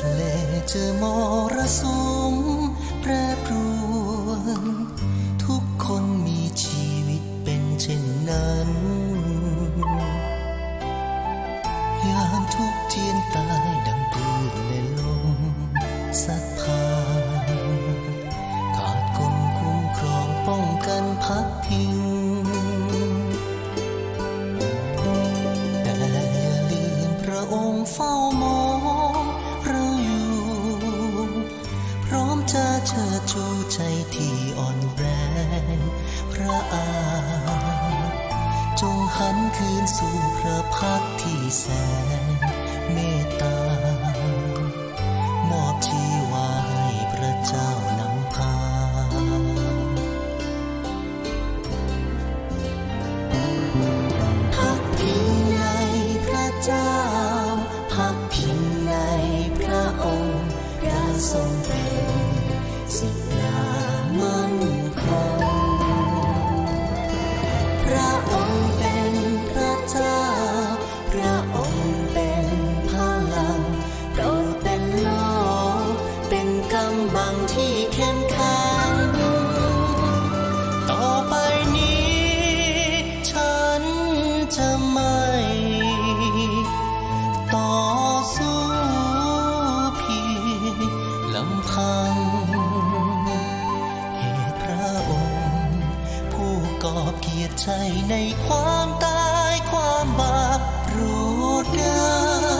ทะเลเจอมรสุมแปรปรวนทุกคนมีชีวิตเป็นเช่นนั้น ยามทุกเทียนตายดังปืนและลมสัด เชิดชูใจที่อ่อนแรงพระอาจงหันคืนสู่พระพักที่แสนเมตตามอบชีวาให้พระเจ้านำพาพักพิงในพระเจ้า พักพิงในพระองค์พระทรง 四。 เกียรติใจในความตายความบาปรู้เด้